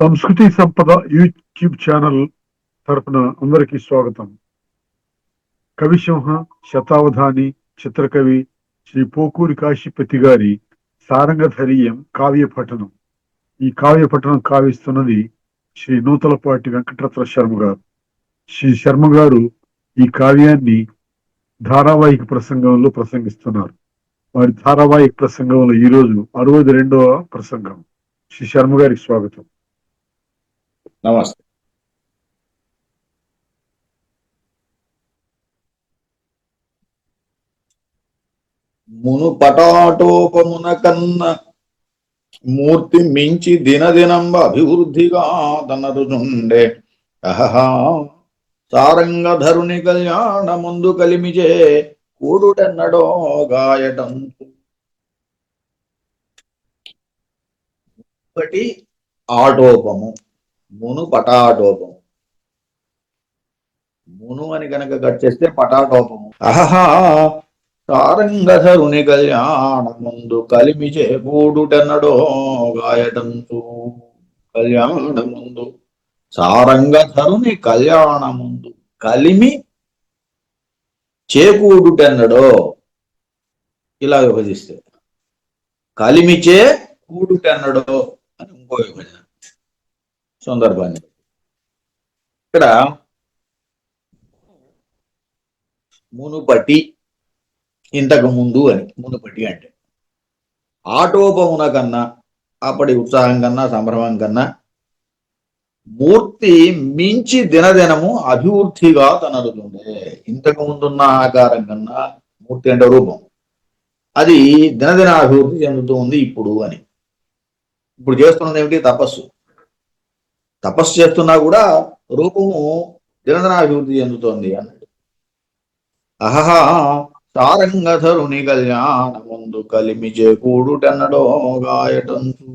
సంస్కృతి సంపద YouTube channel తరపున అందరికీ స్వాగతం. కవిసింహ శతావధాని చిత్రకవి శ్రీ పోకూరి కాశీపతి గారి సారంగధరీయం కావ్య పఠనం. ఈ కావ్య పఠనం కావిస్తున్నది శ్రీ నూతలపాటి వెంకటరత్న శర్మ గారు. శ్రీ శర్మ గారు ఈ కావ్యాన్ని ధారావాహిక ప్రసంగంలో ప్రసంగిస్తున్నారు. వారి ధారావాహిక ప్రసంగంలో ఈ రోజు అరవై రెండవ ప్రసంగం. శ్రీ శర్మ గారికి స్వాగతం. నమస్తే. మును పటాటోపమున కన్న మూర్తి మించి దినదినంబ అభివృద్ధిగా తనరుచుండే. అహహా. సారంగధరుని కళ్యాణ ముందు కలిమిచే కూడుటెన్నడో గాయటం. ఒకటి ఆటోపము. మును పటాటోపం. మును అని కనుక కట్ చేస్తే పటాటోపము. అహహా తారంగధరుని కళ్యాణ ముందు కలిమి చేకూడుటెన్నడో గాయటంతు. కళ్యాణ ముందు సారంగధరుని కళ్యాణ ముందు కలిమి చేకూడుటన్నడో ఇలా విభజిస్తే. కలిమిచే కూడుటెన్నడో అని ఇంకో విభజన. సందర్భాన్ని. ఇక్కడ మునుపటి ఇంతకు ముందు అని మునుపటి అంటే. ఆటోపమున కన్నా అప్పటి ఉత్సాహం కన్నా సంభ్రమం కన్నా మూర్తి మించి దినదినము అభివృద్ధిగా తనరుతుండే ఇంతకు ముందున్న ఆకారం కన్నా మూర్తి అంటే రూపం. అది దినదిన అభివృద్ధి చెందుతూ ఉంది ఇప్పుడు అని. ఇప్పుడు చేస్తున్నది ఏమిటి? తపస్సు. తపస్సు చేస్తున్నా కూడా రూపము దినదిన అభివృద్ధి చెందుతోంది అన్నాడు. అహహా సారంగధరుని కళ్యాణ ముందు కలిమి చేకూడుటన్నడో గాయటంతు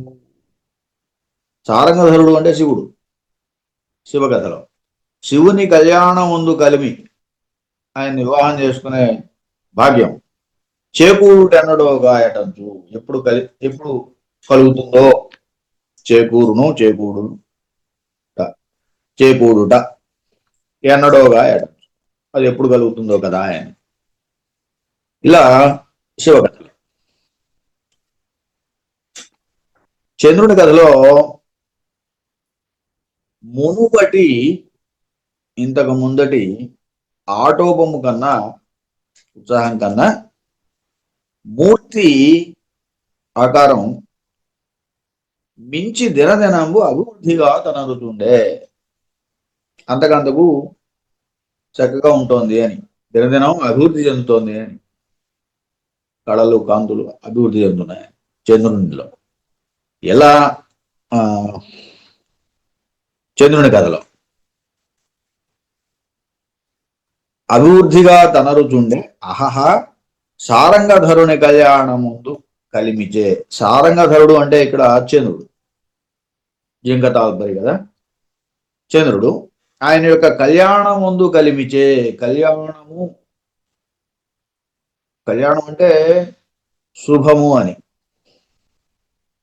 సారంగధరుడు అంటే శివుడు శివకథలో. శివుని కళ్యాణం ముందు కలిమి ఆయన వివాహం చేసుకునే భాగ్యం. చేకూరుటన్నడో గాయటంచు. ఎప్పుడు కలి ఎప్పుడు కలుగుతుందో? చేకూరును చేకూడును చేకూడుట. ఎన్నడో ఎడం అది ఎప్పుడు కలుగుతుందో కదా ఆయన ఇలా శివకథలు చంద్రుని కథలో మునుపటి ఇంతకు ముందటి ఆటోపము కన్నా ఉత్సాహం కన్నా మూర్తి ఆకారం మించి దినదినంబు అభివృద్ధిగా తనరుతుండే. అంతకంతకు చక్కగా ఉంటుంది అని. దినదినం అభివృద్ధి చెందుతోంది అని. కళలు కాంతులు అభివృద్ధి చెందుతున్నాయి చంద్రునిలో ఎలా? ఆ, చంద్రుని కథలో. అభివృద్ధిగా తనరుచుండే అహహ సారంగధరుని కళ్యాణం ముందు కలిమిచే. సారంగధరుడు అంటే ఇక్కడ చంద్రుడు. జింక తాల్పరి కదా? చంద్రుడు ఆయన యొక్క కళ్యాణం ముందు కలిమిచే కళ్యాణము. కళ్యాణం అంటే శుభము అని.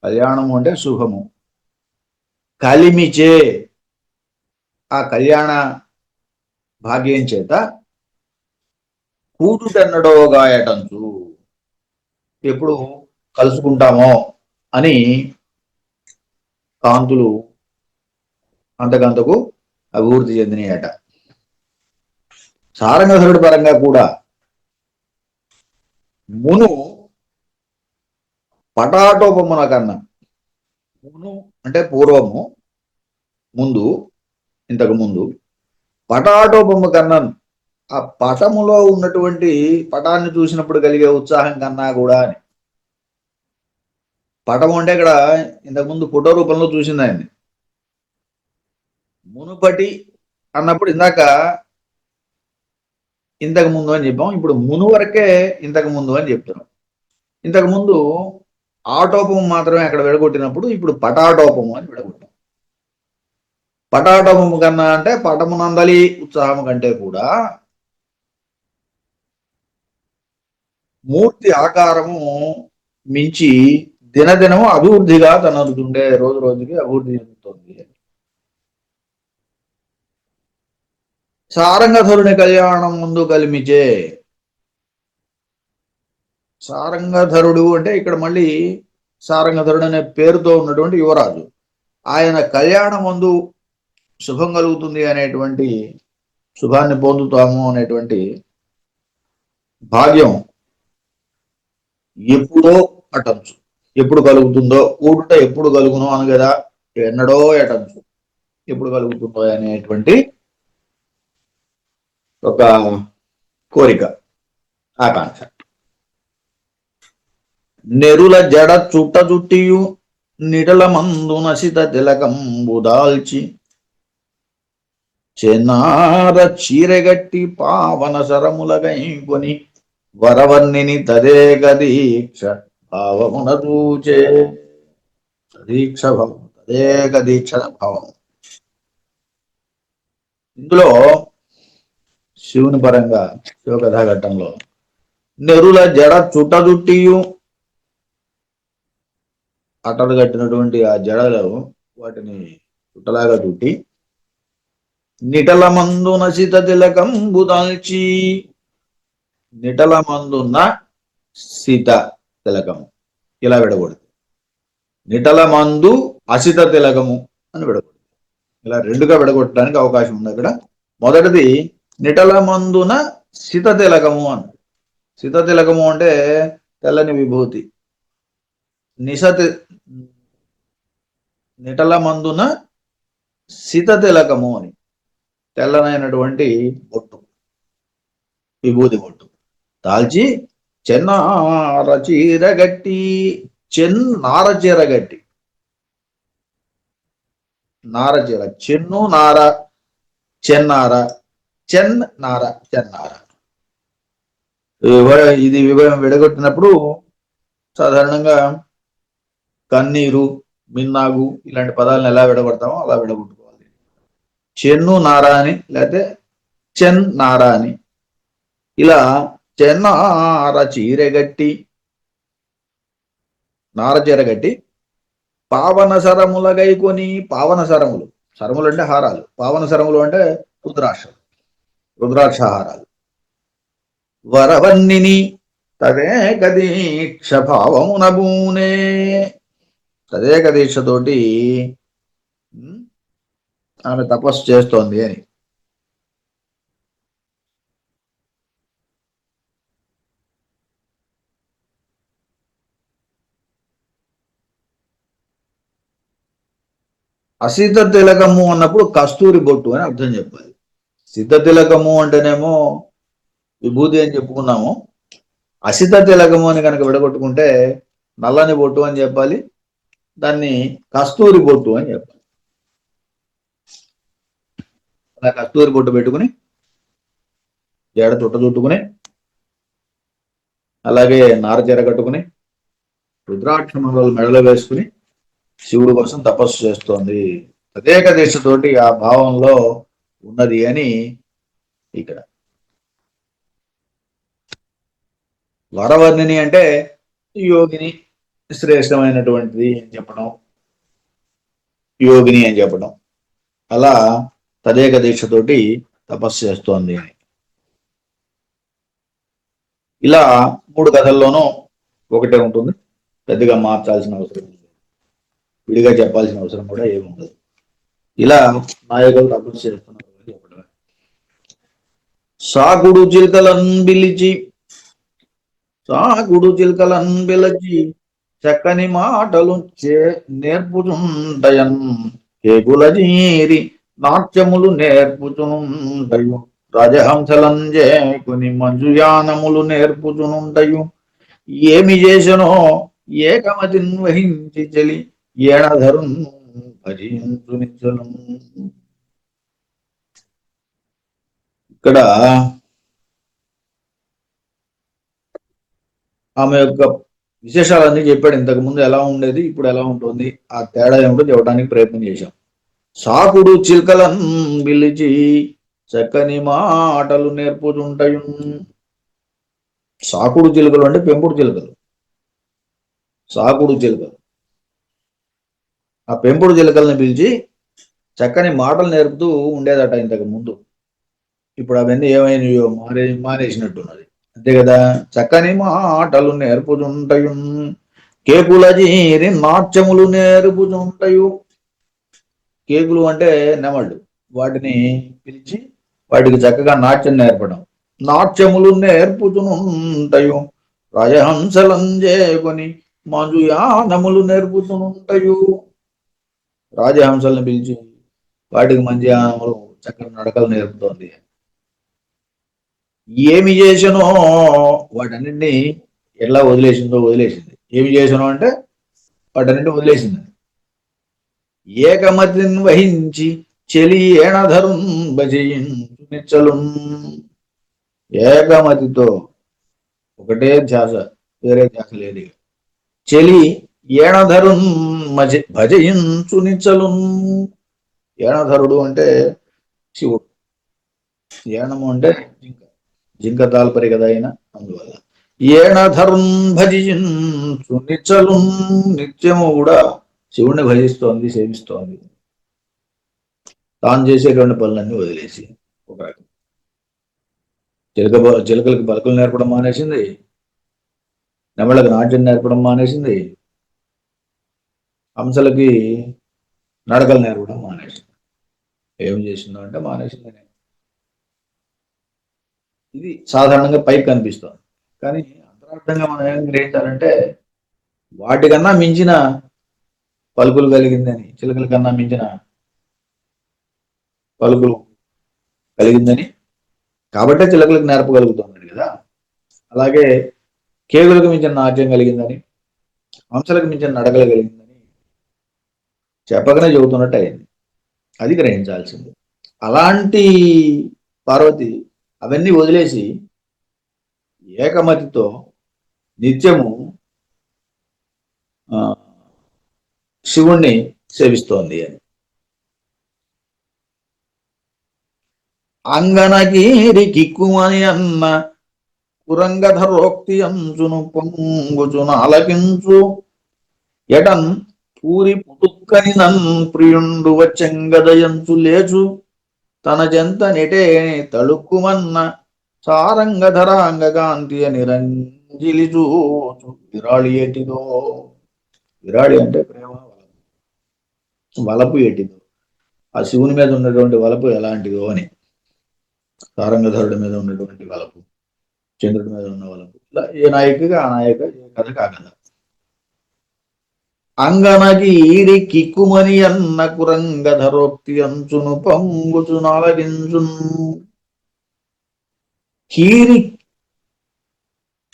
కళ్యాణము అంటే శుభము. కలిమిచే ఆ కళ్యాణ భాగ్యం చేత కూటుటన్నడో గాయటంచు ఎప్పుడు కలుసుకుంటామో అని కాంతులు అంతకంతకు అభివృద్ధి చెందినాయట. సారంగధరుడి పరంగా కూడా మును పటాటోపమున కన్నా మును అంటే పూర్వము ముందు ఇంతకు ముందు పటాటోపము కన్నా ఆ పటములో ఉన్నటువంటి పటాన్ని చూసినప్పుడు కలిగే ఉత్సాహం కన్నా కూడా అని. పటము అంటే ఇక్కడ ఇంతకుముందు ఫోటో రూపంలో చూసింది ఆయన్ని. మునుపటి అన్నప్పుడు ఇందాక ఇంతకు ముందు అని చెప్పాం. ఇప్పుడు మును వరకే ఇంతకు ముందు అని చెప్తున్నాం. ఇంతకు ముందు ఆటోపం మాత్రమే అక్కడ విడగొట్టినప్పుడు ఇప్పుడు పటాటోపము అని విడగొట్టాం. పటాటోపము కన్నా అంటే పటమునందలి ఉత్సాహం కంటే కూడా మూర్తి ఆకారము మించి దినదినము అభివృద్ధిగా తనదుతుండే రోజు రోజుకి అభివృద్ధి చెందుతుంది అని సారంగధరుని కళ్యాణం ముందు కలిమిచే. సారంగధరుడు అంటే ఇక్కడ మళ్ళీ సారంగధరుడు అనే పేరుతో ఉన్నటువంటి యువరాజు. ఆయన కళ్యాణం ముందు శుభం కలుగుతుంది అనేటువంటి శుభాన్ని పొందుతాము అనేటువంటి భాగ్యం ఎప్పుడో అటంచు. ఎప్పుడు కలుగుతుందో ఊడుట ఎప్పుడు కలుగును అను కదా ఎన్నడో అటంచు. ఎప్పుడు కలుగుతుందో అనేటువంటి ఒక కోరిక ఆకాంక్ష. నెరుల జడ చుట్ట చుట్టియు నిడల మందు నసిత తిలకంబు దాల్చి చెన్నార చీరెగట్టి పావన సరములగై కొని వరవర్ణిని తదేక దీక్ష భావమున దూచే. దీక్ష భావం తదేక దీక్ష భావం ఇందులో శివుని పరంగా శివకథాఘట్టంలో. నెరుల జడ చుట్టదుట్టియు అట్టలు కట్టినటువంటి ఆ జడలు వాటిని చుట్టలాగా చుట్టి నిటల మందు నసిత తిలకంబు దాల్చి. నిటల మందున్న సీత తిలకము. ఇలా విడకూడదు నిటల మందు అసిత తిలకము అని విడకూడదు ఇలా రెండుగా విడగొట్టడానికి అవకాశం ఉంది అక్కడ. మొదటిది నిటల మందున సిత తిలకము అని. సిత తిలకము అంటే తెల్లని విభూతి. నిసతి నిటల మందున సిత తిలకము అని. తెల్లనైనటువంటి బొట్టు. విభూతి బొట్టు. దాల్చి చెన్నార చీర గట్టి చెన్నార చీర గట్టి. నార చీర చెన్ను నార చెన్నార. చెన్ నార చెన్నార నార. ఇది వివరం విడగొట్టినప్పుడు సాధారణంగా కన్నీరు మిన్నాగు ఇలాంటి పదాలను ఎలా విడగొడతామో అలా విడగొట్టుకోవాలి. చెన్ను నార అని లేకపోతే చెన్ నార అని. ఇలా చెన్నార చీరెగట్టి నార చీరగట్టి పావన సరములగై కొని పావన సరములు. సరములు అంటే హారాలు. పావన సరములు అంటే రుద్రాక్షలు. రుద్రాక్షహారాలు. వరవన్నిని తదేక దీక్ష భావమున బూనే తదేక దీక్షతోటి ఆమె తపస్సు చేస్తోంది అని. అసిత తిలకము అన్నప్పుడు కస్తూరి బొట్టు అని అర్థం చెప్పాలి. సిద్ధ తిలకము అంటేనేమో విభూతి అని చెప్పుకున్నాము. అసిత తిలకము అని కనుక విడగొట్టుకుంటే నల్లని బొట్టు అని చెప్పాలి. దాన్ని కస్తూరి బొట్టు అని చెప్పాలి. అలా కస్తూరి బొట్టు పెట్టుకుని జడ చుట్ట చుట్టుకుని అలాగే నార చీర కట్టుకుని రుద్రాక్ష మండలు మెడలో వేసుకుని శివుడు కోసం తపస్సు చేస్తోంది. ప్రత్యేక దీక్షతోటి ఆ భావంలో ఉన్నది అని ఇక్కడ. వరవర్ణిని అంటే యోగిని శ్రేష్టమైనటువంటిది అని చెప్పడం. యోగిని అని చెప్పడం. అలా తదేక దీక్షతోటి తపస్సు చేస్తోంది అని. ఇలా మూడు కథల్లోనూ ఒకటే ఉంటుంది. పెద్దగా మార్చాల్సిన అవసరం ఉంది విడిగా చెప్పాల్సిన అవసరం కూడా ఏముండదు. ఇలా నాయకులు తపస్సు చేస్తున్నారు. సాగుడు చెప్పడమే సాకుడు చిలుకలన్ పిలిచి సాకుడు చిలుకలన్ పిలిచి చక్కని మాటలు చే నేర్పుచుండయన్. కేకుల జీరి నాట్యములు నేర్పుచునుండయు. రాజహంసలం చేకుని మంజుయానములు నేర్పుచునుండయు. ఏమి చేసనో ఏకమతిన్ వహించి చెలి ఏణధరున్ భజించు ఇక్కడ ఆమె యొక్క విశేషాలన్నీ చెప్పాడు. ఇంతకు ముందు ఎలా ఉండేది ఇప్పుడు ఎలా ఉంటుంది ఆ తేడా ఏమిటో చెప్పడానికి ప్రయత్నం చేశాం. సాకుడు చిల్కలన్ పిలిచి చక్కని మాటలు నేర్పుతుంటాయి సాకుడు చిలుకలు అంటే పెంపుడు చిలుకలు. సాకుడు చిలుకలు. ఆ పెంపుడు చిలుకల్ని పిలిచి చక్కని మాటలు నేర్పుతూ ఉండేదట ఇంతకు ముందు. ఇప్పుడు అవన్నీ ఏమైనాయో మారే మానేసినట్టున్నది. అంతే కదా? చక్కని మాటలు నేర్పుతుంటయు కేకుల జీరి నాట్యములు నేర్పుతుంటయు కేకులు అంటే నెమళ్ళు. వాటిని పిలిచి వాటికి చక్కగా నాట్యం నేర్పడం. నాట్యములు నేర్పుతునుంటయు రాజహంసలంజేకొని మంజుయానములు నేర్పుతునుంటయు రాజహంసలను పిలిచి వాటికి మంచి యానములు చక్కని నడకలు నేర్పుతోంది. ఏమి చేసినో వాటన్నింటినీ ఎలా వదిలేసిందో వదిలేసింది. ఏమి చేసినో అంటే వాటన్నింటి వదిలేసింది. ఏకమతిని వహించి చెలి ఏణధరుం భజయించు ఏకమతితో ఒకటే ధ్యాస వేరే ధ్యాస లేదు చెలి ఏణధరుం భజ భజయించు నిచ్చలు. ఏణధరుడు అంటే శివుడు. ఏణము అంటే జింక జింక తాల్పరి కదా ఆయన అందువల్ల. ఏణధరున్ భజించు నిచ్చలు నిత్యము కూడా శివుణ్ణి భజిస్తోంది సేవిస్తోంది. తాను చేసేటువంటి పనులన్నీ వదిలేసి ఒక రకం. చిలక చిలకలకు పలకలు నేర్పడం మానేసింది. నెమళ్ళకి నాట్యం నేర్పడం మానేసింది. హంసలకి నడకలు నేర్పడం మానేసింది. ఏం చేసిందో అంటే మానేసింది. నేను ఇది సాధారణంగా పైకి కనిపిస్తుంది. కానీ అంతరార్థంగా మనం ఏం గ్రహించాలంటే వాటికన్నా మించిన పలుకులు కలిగిందని చిలకల కన్నా మించిన పలుకులు కలిగిందని కాబట్టే చిలకలకు నేర్పగలుగుతుంది కదా. అలాగే కేకులకు మించిన నాట్యం కలిగిందని హంసలకు మించిన నడకలు కలిగిందని చెప్పకనే చెబుతున్నట్టు అయింది. అది గ్రహించాల్సింది. అలాంటి పార్వతి అవన్నీ వదిలేసి ఏకమతితో నిత్యము శివుణ్ణి సేవిస్తోంది అని. అంగనగిరి కిక్కుమని అన్న కురంగధరోక్తి అంచును పొంగుచును అలకించు ఎటన్ పూరి పుట్టుక్కని నన్ ప్రియుండు వచ్చంగదయంచు లేచు. తన జంత నిటేని తళుక్కుమన్న సారంగధరాంగకాంతి అని రంజిలి చూచు. విరాళి ఎటిదో విరాళి అంటే ప్రేమ వలపు. వలపు ఎటిదో ఆ శివుని మీద ఉన్నటువంటి వలపు ఎలాంటిదో అని. సారంగధరుడి మీద ఉన్నటువంటి వలపు చంద్రుడి మీద ఉన్న వలపు. ఇలా ఏ నాయకుగా ఆ నాయక ఏ కథ కాగల అంగనకి ఈరి కిక్కుమని అన్న కురంగధరోక్తి అంచును పంగుచు నాలగించున్. కీరి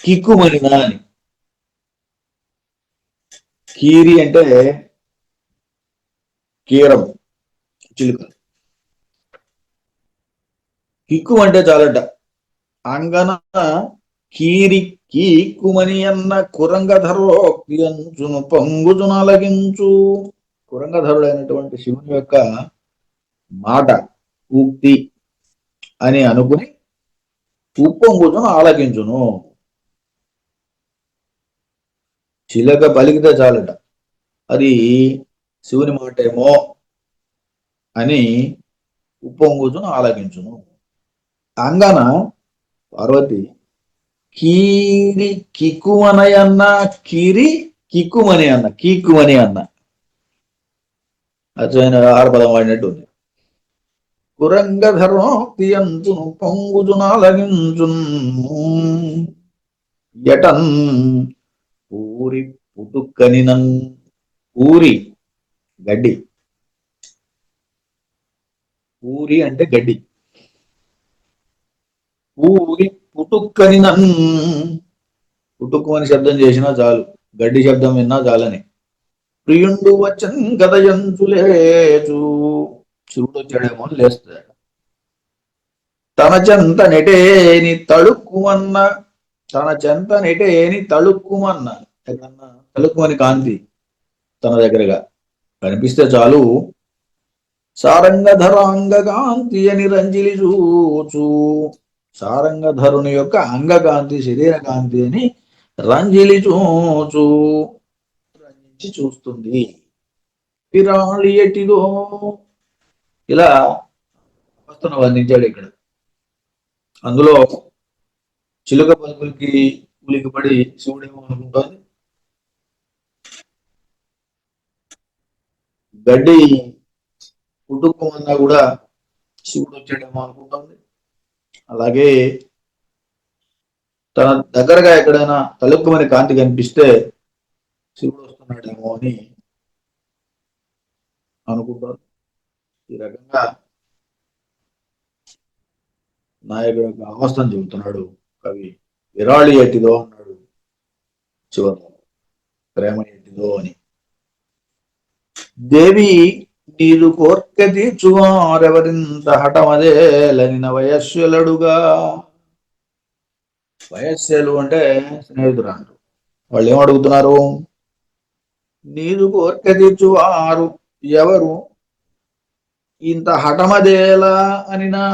కిక్కుమని నాని. కీరి అంటే కీరం చిలుక. కిక్కు అంటే చాలట. అంగన కీరి కీక్కుమని అన్న కురంగధరోక్తియంచును అంచును పొంగుచునలగించు కురంగధరుడైనటువంటి శివుని యొక్క మాట ఉక్తి అని అనుకుని ఉప్పొంగుజును ఆలకించును. చిలక పలికితే చాలట. అది శివుని మాటేమో అని ఉప్పొంగుజును ఆలకించును. అంగన పార్వతి కీరి కిక్కుమని అన్న కీరి కిక్కుమని అన్న కీక్కుమని అన్న అచ్చమైన ఆడపదం వాడినట్టు ఉంది. కురంగధరోక్తి అంతును పొంగుచునాలగించున్ ఎటన్ ఊరి పుట్టుకనినన్ ఊరి గడ్డి. ఊరి అంటే గడ్డి. ఊరి పుట్టుక్కని నన్ను పుట్టుక్కు అని శబ్దం చేసినా చాలు. గడ్డి శబ్దం విన్నా చాలని. ప్రియుండు వచ్చన్ గదయంచు లేచు. శివుడు వచ్చాడేమో అని లేస్తాడు. తన చెంత నెటేని తళుక్కుమన్న. తన చెంత నెటేని తళుక్కుమన్న. ఎక్కడన్నా తళుక్కుమని కాంతి తన దగ్గరగా. కనిపిస్తే చాలు. సారంగధరాంగకాంతి అని రంజిలి చూచు. సారంగధరుని యొక్క అంగకాంతి శరీర కాంతి అని రంజిలి చూచు రంజించి చూస్తుంది. విరాళి ఎటిదో. ఇలా వస్తున్న వర్ణించాడు ఇక్కడ. అందులో చిలుక పలుకులకి ఉలికిపడి శివుడేమో అనుకుంటుంది గడ్డి కుటుంబం కూడా శివుడు వచ్చాడేమో అనుకుంటుంది అలాగే తన దగ్గరగా ఎక్కడైనా తలుక్కుమని కాంతి కనిపిస్తే శివుడు వస్తున్నాడేమో అని అనుకుంటారు. ఈ రకంగా నాయకుడు యొక్క అవస్థను చెబుతున్నాడు. కవి విరాళి ఎట్టిదో అన్నాడు. చివరి ప్రేమ ఎట్టిదో అని. దేవి నీరు కోర్కె తీర్చువారెవరింత హఠమదేలనిన వయస్సులడుగా. వయస్సులు అంటే స్నేహితురాలు వాళ్ళు ఏం అడుగుతున్నారు? నీరు కోర్కె తీర్చువారు ఎవరు? ఇంత హఠమదేలా అనినా?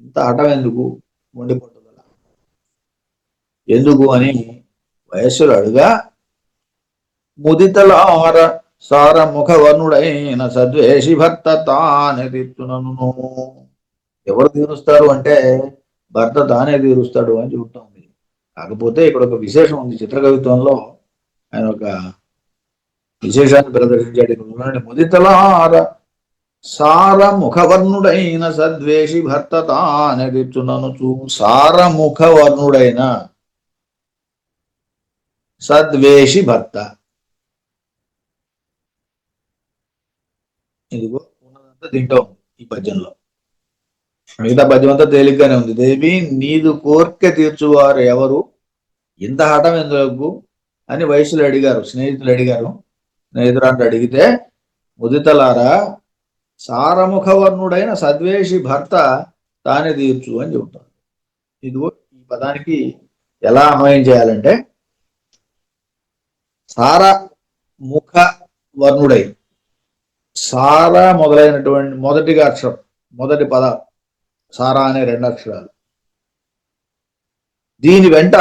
ఇంత హఠం ఎందుకు మొండి ఎందుకు అని వయస్సులు అడుగా ముదితలార సార ముఖవర్ణుడైన సద్వేషి భర్త తానే తీర్చునను ఎవరు తీరుస్తారు అంటే భర్త తానే తీరుస్తాడు అని చెబుతోంది. కాకపోతే ఇక్కడ ఒక విశేషం ఉంది. చిత్రకవిత్వంలో ఆయన ఒక విశేషాన్ని ప్రదర్శించాడు. ఇక్కడ ముదితలార సారముఖవర్ణుడైన సద్వేషి భర్త తానే తీర్చునను చూ సార సద్వేషి భర్త ఇదిగో ఉన్నదంతా తింటా ఉంది ఈ పద్యంలో మిగతా పద్యం అంతా తేలిగ్గానే ఉంది. దేవి నీదు కోర్కె తీర్చువారు ఎవరు? ఇంత హఠం ఎందుకు అని వయసులు అడిగారు స్నేహితులు అడిగారు. స్నేహితురాంటి అడిగితే ముదితలారా సారముఖవర్ణుడైన సద్వేషి భర్త తానే తీర్చు అని చెబుతారు. ఇదిగో ఈ పదానికి ఎలా అన్వయం చేయాలంటే సార ముఖ వర్ణుడై సారా మొదలైనటువంటి మొదటిగా అక్షరం మొదటి పద సారా అనే రెండు అక్షరాలు. దీని వెంట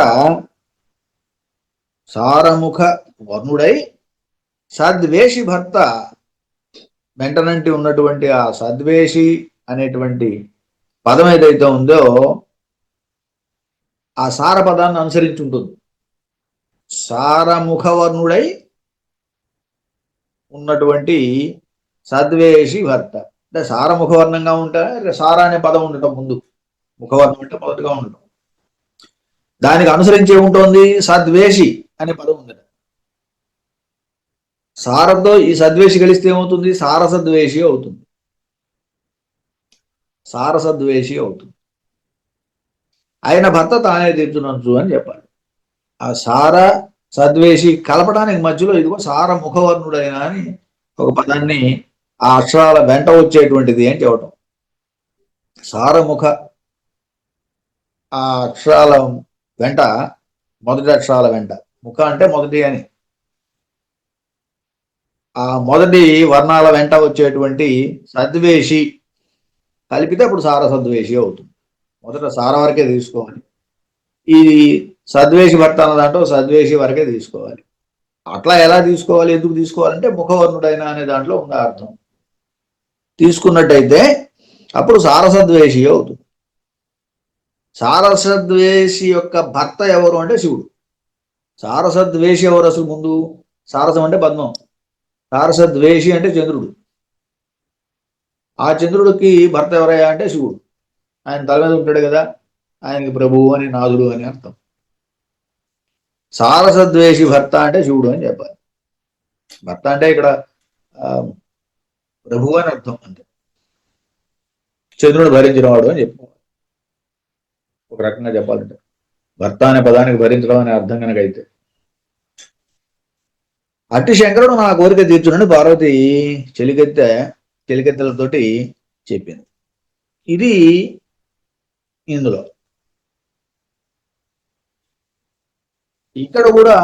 సారముఖ వర్ణుడై సద్వేషి భర్త వెంటనంటి ఉన్నటువంటి ఆ సద్వేషి అనేటువంటి పదం ఏదైతే ఉందో ఆ సార పదాన్ని అనుసరించి ఉంటుంది. సారముఖవర్ణుడై ఉన్నటువంటి సద్వేషి భర్త. అంటే సార ముఖవర్ణంగా ఉంటే సార అనే పదం ఉండటం ముందు? ముఖవర్ణం అంటే మొదటగా ఉండటం. దానికి అనుసరించి ఏముంటోంది సద్వేషి అనే పదం ఉందట. సారంతో ఈ సద్వేషి కలిస్తే ఏమవుతుంది? సారసద్వేషి అవుతుంది. సారసద్వేషి అవుతుంది. ఆయన భర్త తానే తీర్చునొచ్చు అని చెప్పాలి. ఆ సార సద్వేషి కలపడానికి మధ్యలో ఇదిగో సార ముఖవర్ణుడైనా అని ఒక పదాన్ని ఆ అక్షరాల వెంట వచ్చేటువంటిది అని చెప్పటం. సారముఖ ఆ అక్షరాల వెంట మొదటి అక్షరాల వెంట. ముఖ అంటే మొదటి అని. ఆ మొదటి వర్ణాల వెంట వచ్చేటువంటి సద్వేషి కలిపితే అప్పుడు సార సద్వేషి అవుతుంది. మొదట సార వరకే తీసుకోవాలి. ఈ సద్వేషి భర్త అన్న దాంట్లో సద్వేషి వరకే తీసుకోవాలి. అట్లా ఎలా తీసుకోవాలి ఎందుకు తీసుకోవాలంటే ముఖవర్ణుడైనా అనే దాంట్లో ఉన్న అర్థం. తీసుకున్నట్టయితే అప్పుడు సారసద్వేషి అవుతుంది. సారసద్వేషి యొక్క భర్త ఎవరు అంటే శివుడు. సారసద్వేషి ఎవరు అసలు ముందు? సారసం అంటే పద్మం. సారసద్వేషి అంటే చంద్రుడు. ఆ చంద్రుడికి భర్త ఎవరయ్యా అంటే శివుడు. ఆయన తల మీద ఉంటాడు కదా ఆయనకి ప్రభువు అని నాదుడు అని అర్థం. సారసద్వేషి భర్త అంటే శివుడు అని చెప్పాలి. భర్త అంటే ఇక్కడ ప్రభువు అని అర్థం అంతే. చంద్రుడు భరించిన వాడు అని చెప్పుకోవాలి ఒక రకంగా చెప్పాలంటే. భర్త అనే పదానికి భరించడం అనే అర్థం కనుక అయితే. అట్టి శంకరుడు నా కోరిక తీర్చునని పార్వతి చెలికెత్తె చెలికెత్తలతోటి చెప్పింది. ఇది ఇందులో. ఇక్కడ కూడా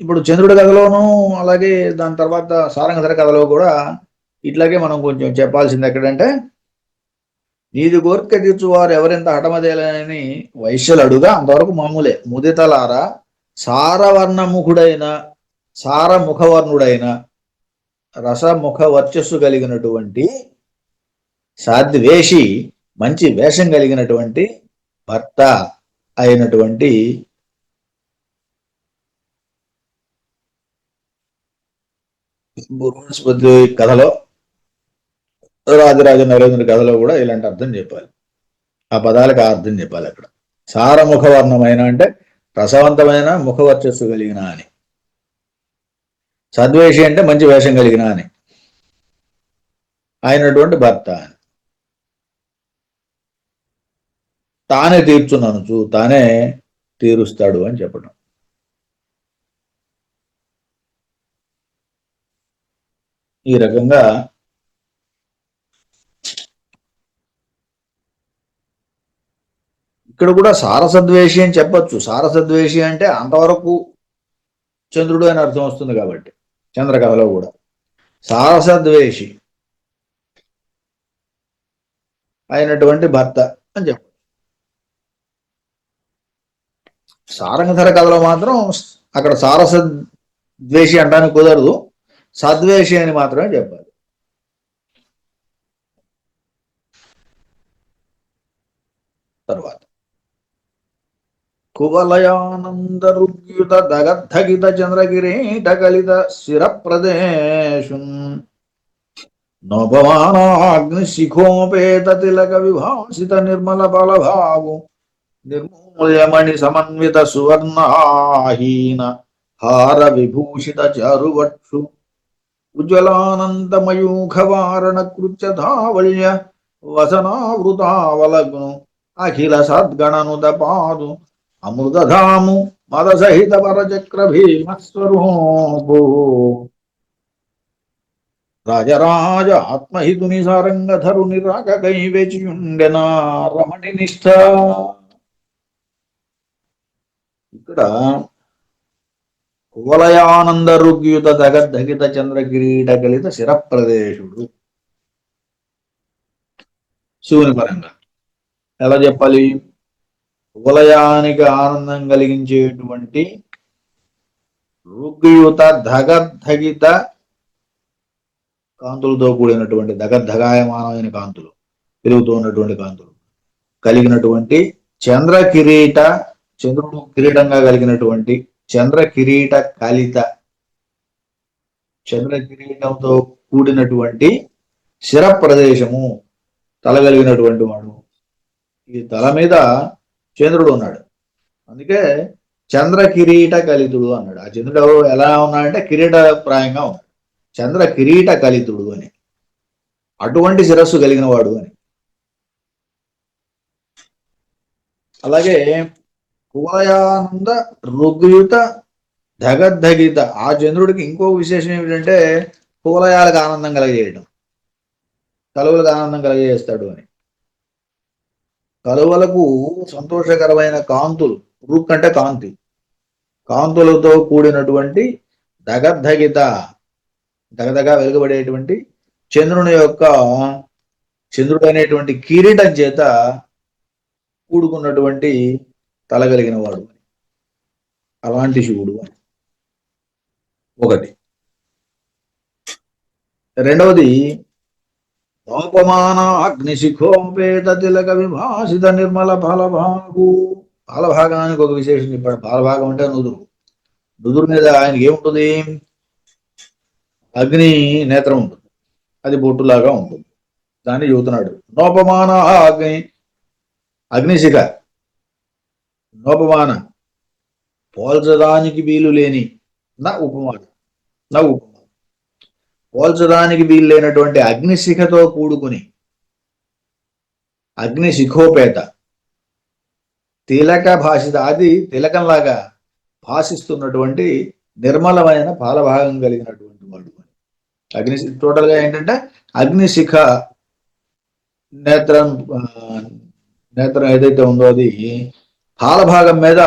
ఇప్పుడు చంద్రుడి కథలోను అలాగే దాని తర్వాత సారంగధర కథలో కూడా ఇట్లాగే మనం కొంచెం చెప్పాల్సింది ఎక్కడంటే నీది కోరిక తీర్చువారు ఎవరెంత హఠమదేలని వైశ్యులు అడుగా అంతవరకు మామూలే. ముదితలారా సారవర్ణముఖుడైన సారముఖవర్ణుడైన రసముఖ వర్చస్సు కలిగినటువంటి సాద్వేషి మంచి వేషం కలిగినటువంటి భర్త అయినటువంటి బృహస్పతి కథలో రాజరాజ నరేంద్ర కథలో కూడా ఇలాంటి అర్థం చెప్పాలి. ఆ పదాలకు ఆ అర్థం చెప్పాలి అక్కడ. సారముఖవర్ణమైన అంటే రసవంతమైన ముఖవర్చస్సు కలిగిన అని సద్వేషి అంటే మంచి వేషం కలిగిన అని అయినటువంటి భర్త అని తానే తీర్చున్నాను తానే తీరుస్తాడు అని చెప్పడం ఈ రకంగా ఇక్కడ కూడా సారసద్వేషి అని చెప్పొచ్చు. సారసద్వేషి అంటే అంతవరకు చంద్రుడు అని అర్థం వస్తుంది కాబట్టి చంద్రకథలో కూడా. సారసద్వేషి అయినటువంటి భర్త అని చెప్పచ్చు. సారంగధర కథలో మాత్రం అక్కడ సారస ద్వేషి అంటానికి కుదరదు. సద్వేషి అని మాత్రమే చెప్పాలి తర్వాత కువలయానందరుగ్యుత దగద్ధగిత చంద్రగిరీట కలిత శిర ప్రదేశం నోపమానాగ్ని శిఖోపేత అమృతధాము మద సహిత భీమస్వరూపు రాజరాజ ఆత్మహితుని సారంగధరుని రాకకై వేచియుండెనా రమణి నిష్ఠ ఇక్కడ కువలయానంద రుగ్యుత జగద్ధగిత చంద్రకిరీట కలిత శిరప్రదేశుడు. శివుని పరంగా ఎలా చెప్పాలి? వలయానికి ఆనందం కలిగించేటువంటి రుగ్యుత ధగద్ధగిత కాంతులతో కూడినటువంటి ధగద్ధగాయమానమైన కాంతులు పెరుగుతూ ఉన్నటువంటి కాంతులు. కలిగినటువంటి చంద్ర కిరీట చంద్రుడు కిరీటంగా కలిగినటువంటి చంద్ర కిరీట కలిత. చంద్ర కిరీటంతో కూడినటువంటి శిర ప్రదేశము తల కలిగినటువంటి వాడు. ఈ తల మీద చంద్రుడు ఉన్నాడు. అందుకే చంద్ర కిరీట కలితుడు అన్నాడు. ఆ చంద్రుడు ఎలా ఉన్నాడంటే కిరీట ప్రాయంగా ఉన్నాడు. చంద్ర కిరీట కలితుడు అని. అటువంటి శిరస్సు కలిగిన వాడు అని. అలాగే కువలయానంద రుగ్యుత ధగద్ధగిత ఆ చంద్రుడికి ఇంకో విశేషం ఏమిటంటే కువలయాలకు ఆనందం కలగజేయడం కలువలకు ఆనందం కలగజేస్తాడు అని. కలువలకు సంతోషకరమైన కాంతులు. రుక్ అంటే కాంతి. కాంతులతో కూడినటువంటి దగద్ధగిత దగదగా వెలుగబడేటువంటి చంద్రుని యొక్క చంద్రుడు అనేటువంటి కిరీటం చేత కూడుకున్నటువంటి తల కలిగిన వాడు అని. అలాంటి శివుడు అని. ఒకటి. రెండవది లోపమాన అగ్నిశిఖోపేత తిలక విభాసిత నిర్మల ఫలభాగు బాలభాగానికి ఒక విశేషం చెప్పాడు. బాలభాగం అంటే నుదురు. నుదురు మీద ఆయనకి ఏముంటుంది? అగ్ని నేత్రం ఉంటుంది. అది బొట్టులాగా ఉంటుంది. దాన్ని చెబుతున్నాడు నోపమాన అగ్ని అగ్నిశిఖ. నోపమాన. పోల్చడానికి వీలు లేని నా ఉపమాన. నా ఉపమాన. పోల్చడానికి వీలు లేనటువంటి అగ్నిశిఖతో కూడుకుని అగ్నిశిఖోపేత తిలక భాషిత అది తిలకంలాగా భాషిస్తున్నటువంటి నిర్మలమైన పాలభాగం కలిగినటువంటి వాడు అగ్ని టోటల్గా ఏంటంటే అగ్నిశిఖ నేత్రం నేత్రం ఏదైతే ఉందో అది పాలభాగం మీద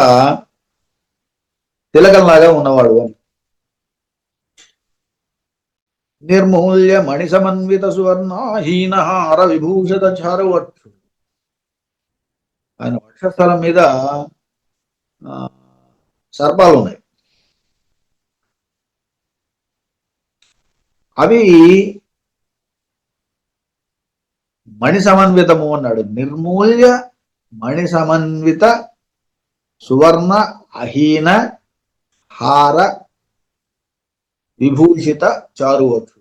తిలకంలాగా ఉన్నవాడు అని నిర్మూల్య మణి సమన్విత సువర్ణహీనహార విభూషిత చారువక్షు ఆయన వక్షస్థలం మీద ఆ, సర్పాలు ఉన్నాయి అవి మణి సమన్వితము అన్నాడు. నిర్మూల్య మణి సమన్విత సువర్ణ అహీన హార విభూషిత చారువచ్చు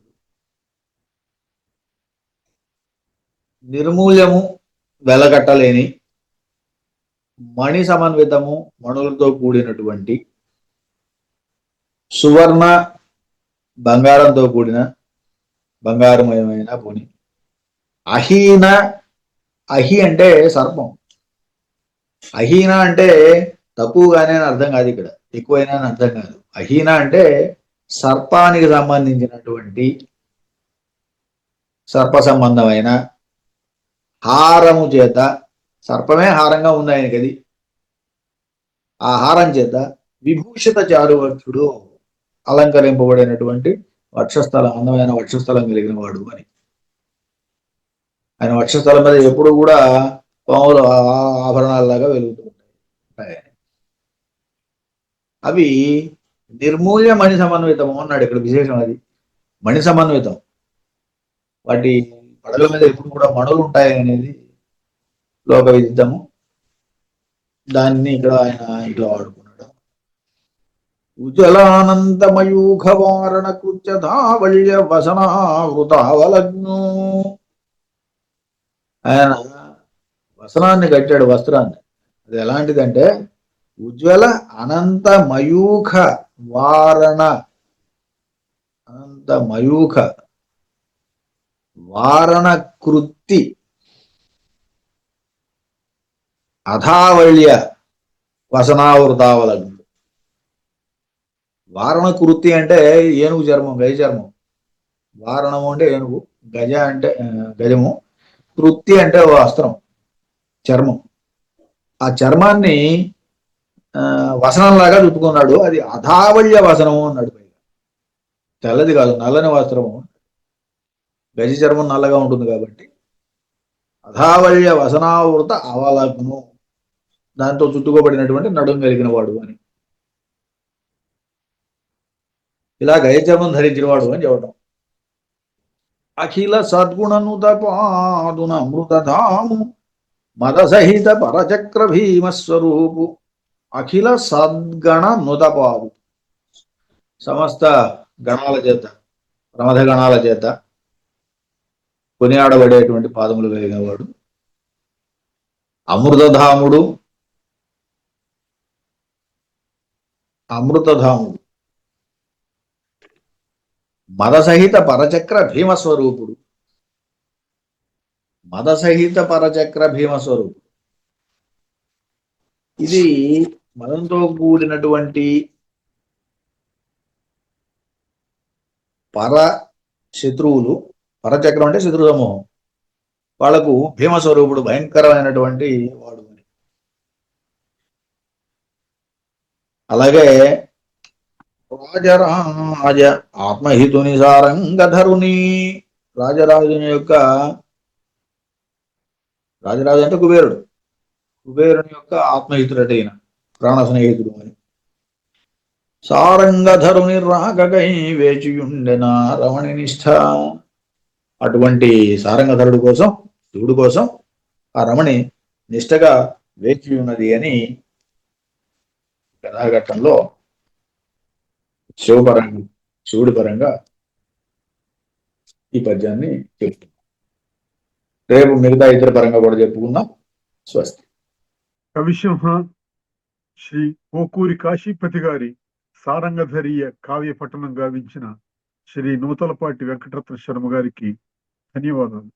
నిర్మూల్యము వెలగట్టలేని మణి సమన్వితము మణులతో కూడినటువంటి సువర్ణ బంగారంతో కూడిన బంగారమయమైన పుని అహీన అహి అంటే సర్పం. అహీన అంటే తక్కువగానే అర్థం కాదు ఇక్కడ. ఎక్కువైనా అర్థం కాదు. అహీన అంటే సర్పానికి సంబంధించినటువంటి సర్ప సంబంధమైన హారము చేత సర్పమే హారంగా ఉంది ఆయనకి అది. ఆ హారం చేత విభూషిత చారువక్షుడు అలంకరింపబడినటువంటి వక్షస్థలం అందమైన వక్షస్థలం కలిగిన వాడు అని. ఆయన వక్షస్థలం మీద ఎప్పుడు కూడా పాములు ఆ- ఆభరణాలలాగా వెలుగుతూ ఉంటాయి. అవి నిర్మూల్య మణి సమన్వితం అన్నాడు ఇక్కడ విశేషం అది. మణి సమన్వితం. వాటి పడవల మీద ఎప్పుడు కూడా మడవలు ఉంటాయి అనేది లోక విదిద్దాము దాన్ని ఇక్కడ ఆయన ఇట్లా వాడుకున్నాడు ఉజ్వలానందమయూఖ వారణ కృత్యధావళ్య వసనావృతావలగ్ను ఆయన వసనాన్ని కట్టాడు వస్త్రాన్ని. అది ఎలాంటిదంటే ఉజ్వల అనంత మయూఖ వారణ. అనంత మయూఖ వారణ కృత్తి అధావళ్య వసనావృతావలగ్నుడు వారణ కృత్తి అంటే ఏనుగు చర్మం గజ చర్మం. వారణము అంటే ఏనుగు గజ అంటే గజము. కృత్తి అంటే వస్త్రం చర్మం. ఆ చర్మాన్ని ఆ, వసనంలాగా చుట్టుకున్నాడు అది అధావళ్య వసనము అన్నాడు పైగా. తెల్లది కాదు నల్లని వస్త్రము. గజ చర్మం నల్లగా ఉంటుంది కాబట్టి అధావళ్య వసనావృత అవలగ్ను దాంతో చుట్టుకోబడినటువంటి నడుం కలిగిన వాడు అని. ఇలా గయచర్మం ధరించిన వాడు అని చెప్పడం అఖిల సద్గుణనుత పాదున అమృతధాము మద సహిత పరచక్ర భీమస్వరూపు అఖిల సద్గణ నుతపాదు. సమస్త గణాల చేత ప్రమథ గణాల చేత కొనియాడబడేటువంటి పాదములు కలిగినవాడు. అమృతధాముడు అమృతధాముడు. మదసహిత పరచక్ర భీమస్వరూపుడు. మదసహిత పరచక్ర భీమస్వరూపుడు. ఇది మదంతో కూడినటువంటి పర శత్రువులు పరచక్రం అంటే శత్రు సమూహం వాళ్ళకు భీమస్వరూపుడు భయంకరమైనటువంటి వాడు అని అలాగే రాజరాజ ఆత్మహితుని సారంగధరుని రాజరాజుని యొక్క రాజరాజు అంటే కుబేరుడు. కుబేరుని యొక్క ఆత్మహితుడటైన ప్రాణ స్నేహితుడు అని సారంగధరుని రాగకై వేచియుండెన రమణి నిష్ఠ. అటువంటి సారంగధరుడు కోసం శివుడు కోసం ఆ రమణి నిష్టగా వేచి ఉన్నది అని కథాఘట్టంలో శివపరంగా శివుడి పరంగా ఈ పద్యాన్ని చెప్తున్నాం రేపు మిగతా ఇతర పరంగా కూడా చెప్పుకుందాం. స్వస్తి. కవిసింహ శ్రీ ఓకూరి కాశీపతి గారి సారంగధరీయ కావ్య పఠనం గావించిన శ్రీ నూతలపాటి వెంకటరత్న శర్మ గారికి ధన్యవాదాలు.